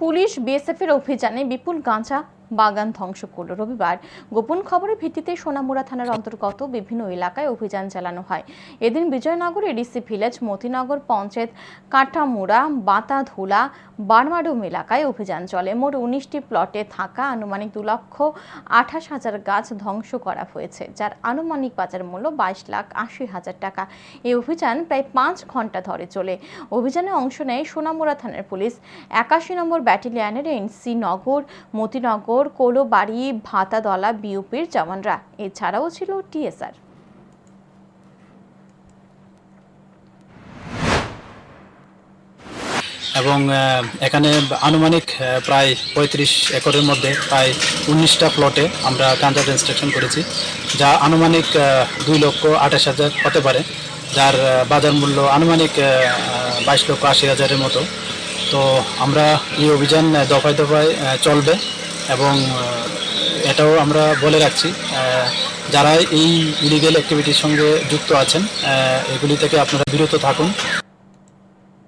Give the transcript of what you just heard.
Police বিএসএফের অভিযানে বিপুল গাঁজা বাগান ধ্বংস করল। রবিবার গোপন খবরের ভিত্তিতে সোনামুড়া থানার অন্তর্গত বিভিন্ন এলাকায় অভিযান চালানো হয়। এদিন বিজয়নগর এডিসি ভিলেজ, মতিনগর পঞ্চায়েত কাটামুড়া বাতাধুলা, বারমাডুম এলাকায় অভিযান চলে। মোট উনিশটি প্লটে থাকা আনুমানিক দু লক্ষ আঠাশ হাজার গাছ ধ্বংস করা হয়েছে, যার আনুমানিক বাজার মূল্য বাইশ লাখ আশি হাজার টাকা। এই অভিযান প্রায় পাঁচ ঘণ্টা ধরে চলে। অভিযানে অংশ নেয় সোনামুড়া থানার পুলিশ। একাশি নম্বর ব্যাটালিয়নের এনসি নগর, মতিনগর কোলোবাড়ি, ভাতাদলা বিউপির জওয়ানরা। এছাড়াও ছিল টিএসআর। এবং এখানে আনুমানিক প্রায় পঁয়ত্রিশ একরের মধ্যে প্রায় উনিশটা প্লটে আমরা গাঁজা ইনস্ট্রাকশন করেছি, যা আনুমানিক দুই লক্ষ আঠাশ হাজার হতে পারে, যার বাজার মূল্য আনুমানিক বাইশ লক্ষ আশি হাজারের মতো। তো আমরা এই অভিযান দফায় দফায় চলবে। এবং এটাও আমরা বলে রাখছি যারা এই ইলিগেল অ্যাক্টিভিটির সঙ্গে যুক্ত আছেন এগুলি থেকে আপনারা বিরত থাকুন।